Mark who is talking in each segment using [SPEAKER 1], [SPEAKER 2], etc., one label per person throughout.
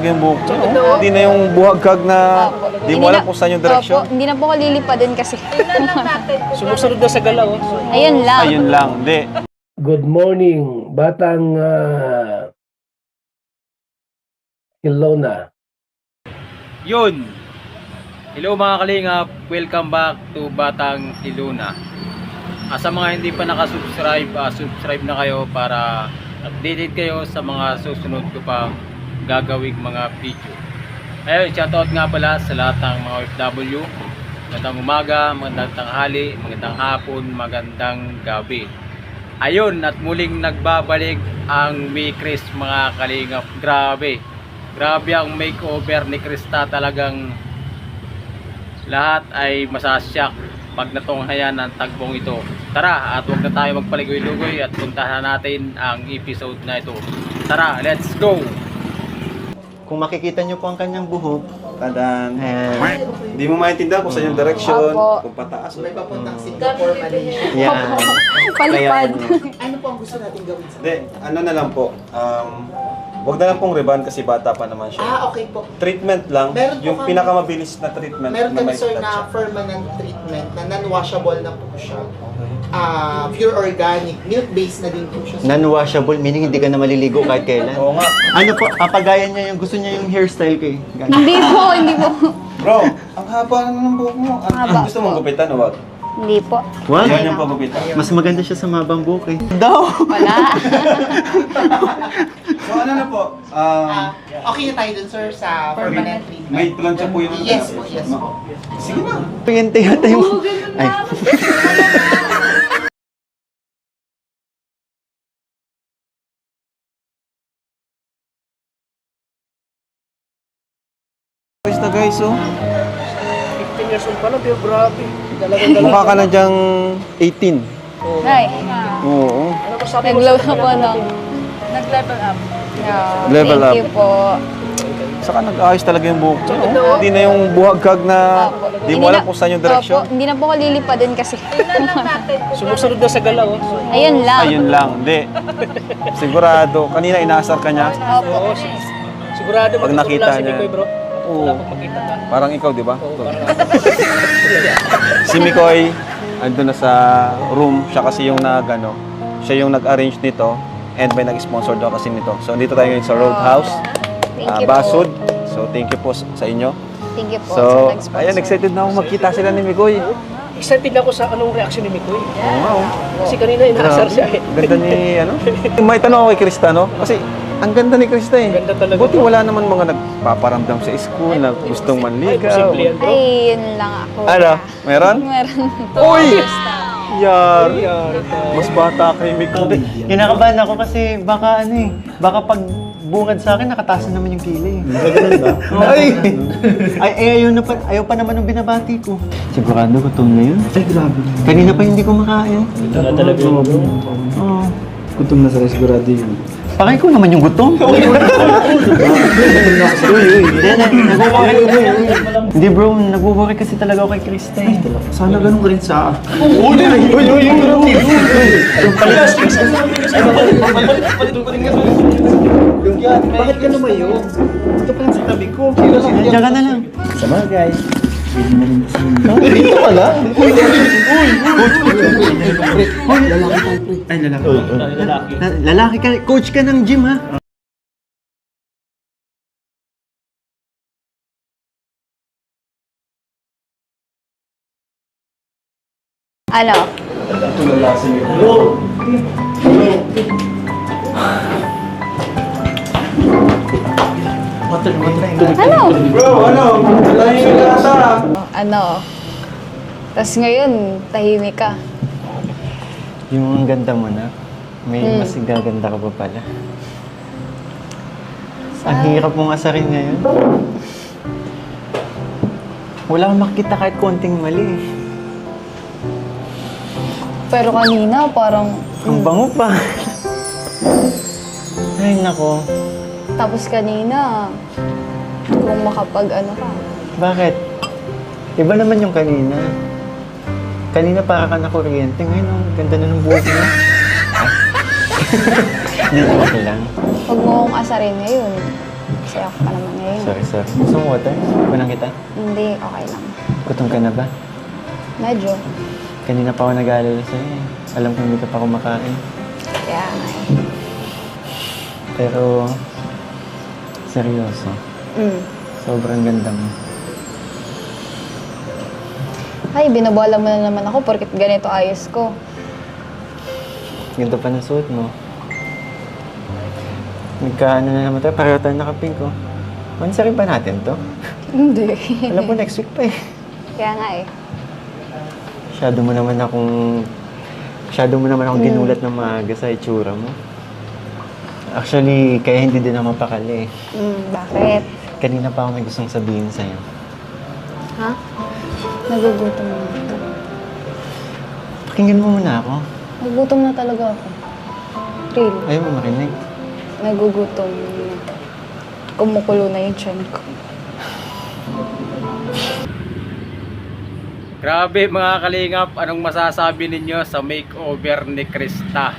[SPEAKER 1] Yung buhok mo, Hindi na yung buhagkag na
[SPEAKER 2] Opo.
[SPEAKER 1] di mo
[SPEAKER 2] Hindi
[SPEAKER 1] alam
[SPEAKER 2] na-
[SPEAKER 1] kung saan yung direksyon.
[SPEAKER 2] Opo, hindi na po ako lilipad din kasi.
[SPEAKER 3] Sumusunod na sa galaw. oh.
[SPEAKER 2] Ayun lang.
[SPEAKER 1] Ayun lang, hindi.
[SPEAKER 4] Good morning, Batang uh, Ilona.
[SPEAKER 5] Yun. Hello mga kalingap, welcome back to Batang Iluna. Ah, sa mga hindi pa nakasubscribe, ah, subscribe na kayo para updated kayo sa mga susunod ko pang gagawing mga video. Ayun, shoutout nga pala sa lahat ng mga OFW. Magandang umaga, magandang tanghali, magandang hapon, magandang gabi. Ayun, at muling nagbabalik ang Mi Chris mga kalingap. Grabe. Grabe ang makeover ni Krista talagang lahat ay masasyak pag natunghayan ng tagbong ito. Tara, at huwag na tayo magpaligoy-lugoy at puntahan natin ang episode na ito. Tara, let's go!
[SPEAKER 6] Kung makikita nyo po ang kanyang buhok,
[SPEAKER 1] Tadaan.
[SPEAKER 6] ayan,
[SPEAKER 1] Hindi mo maintindihan kung saan yung direksyon,
[SPEAKER 2] Opo.
[SPEAKER 1] kung pataas. o-
[SPEAKER 7] May papuntang Singapore, Malaysia.
[SPEAKER 6] yan.
[SPEAKER 2] Palipad.
[SPEAKER 7] Ano po ang gusto natin gawin sa
[SPEAKER 1] Hindi, ano na lang po. Um, Huwag na lang pong riban kasi bata pa naman siya.
[SPEAKER 7] Ah, okay po.
[SPEAKER 1] Treatment lang,
[SPEAKER 7] Meron po
[SPEAKER 1] yung
[SPEAKER 7] kami-
[SPEAKER 1] pinakamabilis na treatment
[SPEAKER 7] Meron kami
[SPEAKER 1] may
[SPEAKER 7] sir na permanent treatment na non-washable na po siya. Ah, pure organic, milk-based na din po siya. sir.
[SPEAKER 6] Non-washable, meaning hindi ka na maliligo kahit kailan.
[SPEAKER 1] Oo nga.
[SPEAKER 6] Ano po, papagayan niya yung gusto niya yung hairstyle ko eh. Ganun.
[SPEAKER 2] hindi po, hindi po.
[SPEAKER 1] Bro, ang haba naman ng buhok mo. Ano,
[SPEAKER 2] Haba
[SPEAKER 1] gusto mong gupitan o wag?
[SPEAKER 2] Hindi po.
[SPEAKER 6] What?
[SPEAKER 1] Yan yung pagupitan.
[SPEAKER 6] Mas maganda siya sa mabang buhok eh. Daw!
[SPEAKER 2] Wala.
[SPEAKER 1] So ano na po? Um,
[SPEAKER 7] Ah, okay na tayo dun sir sa permanent treatment.
[SPEAKER 1] may plancha po yung...
[SPEAKER 7] Yes po, yes po.
[SPEAKER 1] Sige na.
[SPEAKER 6] Pingente yata yung... Ay,
[SPEAKER 1] Guys na guys, oh.
[SPEAKER 3] 15 years old pa lang, pero grabe. Talagang dalaga.
[SPEAKER 1] Mukha ka na dyang 18.
[SPEAKER 2] Nay,
[SPEAKER 1] Oo.
[SPEAKER 3] Ano ko sabi
[SPEAKER 2] naglow na po no. Nag-level up. Yeah,
[SPEAKER 1] Level
[SPEAKER 2] thank
[SPEAKER 1] up.
[SPEAKER 2] you po.
[SPEAKER 1] Saka nag-ayos talaga yung buhok mo. oh. Hindi na yung buhagkag na
[SPEAKER 2] Opo.
[SPEAKER 1] di mo
[SPEAKER 2] Hindi
[SPEAKER 1] alam
[SPEAKER 2] na-
[SPEAKER 1] kung saan yung direksyon.
[SPEAKER 2] Opo, hindi na po ako lilipad din kasi.
[SPEAKER 3] Sumusunod na sa galaw. oh.
[SPEAKER 2] Ayun lang.
[SPEAKER 1] Ayun lang, hindi. Sigurado. Kanina inaasar ka niya.
[SPEAKER 2] Opo.
[SPEAKER 3] Oo, si- sigurado
[SPEAKER 1] Pag
[SPEAKER 3] magtutula
[SPEAKER 1] nakita
[SPEAKER 3] si
[SPEAKER 1] niya.
[SPEAKER 3] Mikoy, bro.
[SPEAKER 1] Oo.
[SPEAKER 3] Wala pag makita ka.
[SPEAKER 1] Parang ikaw, di ba?
[SPEAKER 3] Oo,
[SPEAKER 1] Ito.
[SPEAKER 3] parang
[SPEAKER 1] Si Mikoy, andun na sa room. Siya kasi yung nag, ano, siya yung nag-arrange nito. And may nag-sponsor daw kasi nito. So, dito tayo ngayon sa Roadhouse.
[SPEAKER 2] Thank
[SPEAKER 1] ah,
[SPEAKER 2] you
[SPEAKER 1] Basud. So, thank you po sa inyo.
[SPEAKER 2] Thank you po
[SPEAKER 1] So,
[SPEAKER 2] sa nag-sponsor.
[SPEAKER 1] ayan, excited na ako magkita sila ni Mikoy.
[SPEAKER 3] Excited ako sa anong reaction ni Mikoy.
[SPEAKER 1] Oo nga, oh.
[SPEAKER 3] Kasi kanina inaasar siya eh.
[SPEAKER 1] Ganda ni, ano? May tanong ako kay Krista, no? Kasi, ang ganda ni Krista eh.
[SPEAKER 3] Ganda talaga.
[SPEAKER 1] Buti wala naman mga nagpaparamdam sa school na gustong
[SPEAKER 3] Ay,
[SPEAKER 1] manligaw.
[SPEAKER 3] posible yan, bro.
[SPEAKER 2] Ay, yun lang ako.
[SPEAKER 1] Ano? Meron?
[SPEAKER 2] Meron.
[SPEAKER 1] Uy! Yar! Mas bata kay Mikoy.
[SPEAKER 6] kinakabahan ako kasi baka ano eh, baka pag bungad sa akin, nakataas na naman yung kilay. Ganun ba? Ay! Ay, ay, ayaw, na pa, ayaw pa naman ng binabati ko. Sigurado gutom na yun? Ay, grabe. Kanina pa hindi kumakain.
[SPEAKER 3] Wala talaga yun, bro.
[SPEAKER 6] Oo.
[SPEAKER 8] Gutom na sa sigurado yun.
[SPEAKER 6] Pakay ko naman yung gutom. Uy, uy. Hindi, bro, nagwo-worry kasi talaga ako kay Krista eh.
[SPEAKER 8] Sana ganun ka rin sa
[SPEAKER 6] Uy, uy, uy, uy,
[SPEAKER 8] Bakit ka lumayo? Ito pa lang sa tabi ko.
[SPEAKER 6] Diyan ka na lang.
[SPEAKER 8] Sa mga guys.
[SPEAKER 6] Dito ka lang?
[SPEAKER 8] Ay, lalaki.
[SPEAKER 3] Lalaki.
[SPEAKER 6] La- Lalaki ka, coach ka ng gym ha?
[SPEAKER 2] Ano? Ano?
[SPEAKER 1] Bro, ano? Tahimik ka ata.
[SPEAKER 2] Ano? Tapos ngayon, tahimik ka.
[SPEAKER 6] Yung ang ganda mo na, may
[SPEAKER 2] Hmm.
[SPEAKER 6] mas gaganda ka pa pala.
[SPEAKER 2] Sa-
[SPEAKER 6] Ang hirap mong asarin ngayon. Wala kang makita kahit konting mali.
[SPEAKER 2] Pero kanina, parang...
[SPEAKER 6] Ang bango pa. Ay, nako.
[SPEAKER 2] Tapos kanina, kung makapag ano ka.
[SPEAKER 6] Bakit? Iba naman yung kanina. Kanina para ka na kuryente. Ngayon, ang ganda na ng buhok mo. Hindi, okay lang.
[SPEAKER 2] Huwag mo akong asarin ngayon.
[SPEAKER 9] Kasi ako pa naman ngayon.
[SPEAKER 6] Sorry, sorry. Gusto mo water? Kunang kita?
[SPEAKER 9] Hindi, okay lang.
[SPEAKER 6] Gutom ka na ba?
[SPEAKER 9] Medyo.
[SPEAKER 6] Kanina pa ako nag-aalala sa'yo eh. Alam ko hindi ka pa kumakain.
[SPEAKER 9] Kaya nga eh.
[SPEAKER 6] Pero, seryoso.
[SPEAKER 9] Mm.
[SPEAKER 6] Sobrang ganda mo.
[SPEAKER 9] Ay, binobola mo na naman ako porkit ganito ayos ko.
[SPEAKER 6] Ganito pa ng suot mo. Nagka, ano na naman tayo, pareho tayo nakapink ko. Mansarin ba natin to?
[SPEAKER 9] Hindi.
[SPEAKER 6] Alam mo, next week pa eh.
[SPEAKER 9] Kaya nga eh.
[SPEAKER 6] Masyado mo naman akong... Masyado mo naman akong ginulat ng maaga sa itsura mo. Actually, kaya hindi din ako mapakali eh.
[SPEAKER 9] Mm, bakit?
[SPEAKER 6] Kanina pa ako may gustong sabihin sa'yo.
[SPEAKER 9] Ha? Nagugutom na.
[SPEAKER 6] Pakinggan mo muna ako.
[SPEAKER 9] Nagugutom na talaga ako. Real.
[SPEAKER 6] Ayaw mo makinig.
[SPEAKER 9] Nagugutom na. Kumukulo na yung tiyan ko.
[SPEAKER 5] Grabe mga kalingap, anong masasabi ninyo sa makeover ni Krista?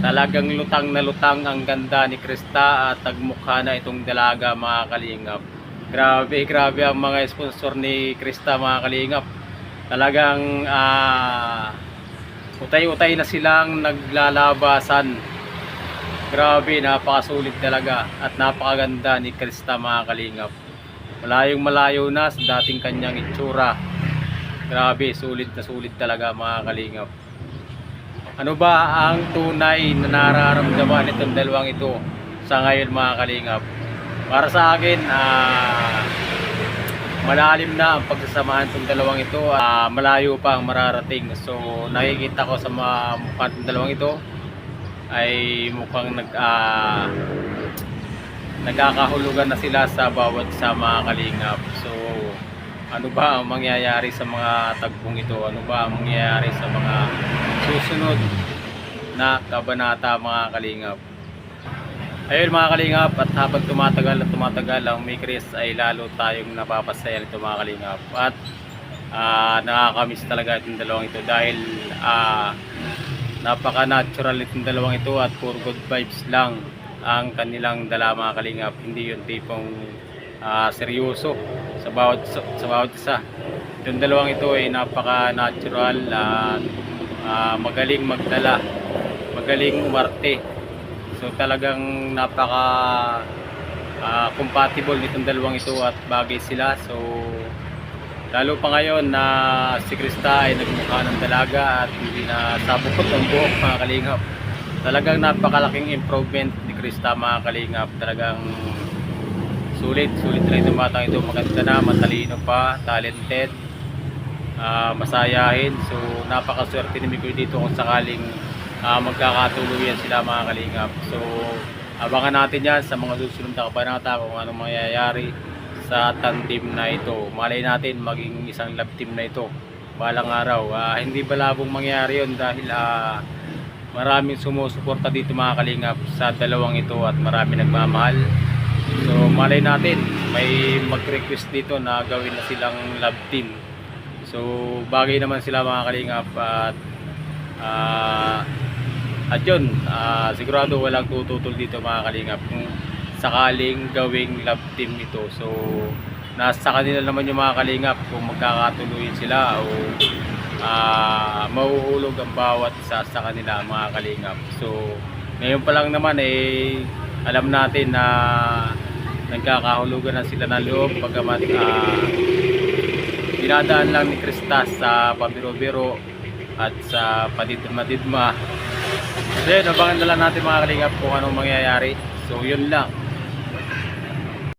[SPEAKER 5] Talagang lutang na lutang ang ganda ni Krista at tagmukha na itong dalaga mga kalingap. Grabe, grabe ang mga sponsor ni Krista mga kalingap. Talagang ah, utay-utay na silang naglalabasan. Grabe, napakasulit talaga at napakaganda ni Krista mga kalingap. Malayong malayo na sa dating kanyang itsura. Grabe, sulit na sulit talaga mga kalingap. Ano ba ang tunay na nararamdaman nitong dalawang ito sa ngayon mga kalingap? Para sa akin, ah, malalim na ang pagsasamahan ng dalawang ito. Ah, malayo pa ang mararating. So nakikita ko sa mga mukha ng dalawang ito ay mukhang nag ah, nagkakahulugan na sila sa bawat sa mga kalingap. So ano ba ang mangyayari sa mga tagpong ito? Ano ba ang mangyayari sa mga susunod na kabanata mga kalingap? Ayun mga kalingap at habang tumatagal at tumatagal ang may Chris ay lalo tayong napapasaya nito mga kalingap at ah, nakakamiss talaga itong dalawang ito dahil ah, napaka-natural itong dalawang ito at pure good vibes lang ang kanilang dala mga kalingap hindi yung tipong ah, seryoso. Sa bawat sa, sa bawat isa. Itong dalawang ito ay napaka-natural at ah, magaling magdala. Magaling umarte. So talagang napaka ah, compatible nitong dalawang ito at bagay sila. So lalo pa ngayon na si Krista ay nagmukha ng dalaga at hindi na sabukot ang buhok mga kalingap. Talagang napakalaking improvement ni Krista mga kalingap. Talagang sulit sulit na itong batang ito. Maganda na matalino pa talented. Ah, masayahin. So napakaswerte ni Mikoy dito kung sakaling ah, magkakatuluyan sila mga kalingap. So abangan natin yan sa mga susunod na kabanata kung anong mangyayari sa tandem na ito. Malay natin maging isang love team na ito balang araw. Ah, hindi balabong mangyari yon dahil ah, maraming sumusuporta dito mga kalingap sa dalawang ito at marami nagmamahal so malay natin may mag-request dito na gawin na silang love team so bagay naman sila mga kalingap at ah, at yun ah, sigurado walang tututol dito mga kalingap kung sakaling gawing love team ito so nasa kanila naman yung mga kalingap kung magkakatuloyin sila o ah mahuhulog ang bawat isa sa kanila mga kalingap. So, ngayon pa lang naman eh alam natin na nagkakahulugan na sila ng loob pagkamat ah, dinadaan lang ni Krista sa pabiro-biro at sa padidma-didma. So yun, abangan na lang natin mga kalingap kung anong mangyayari. So yun lang.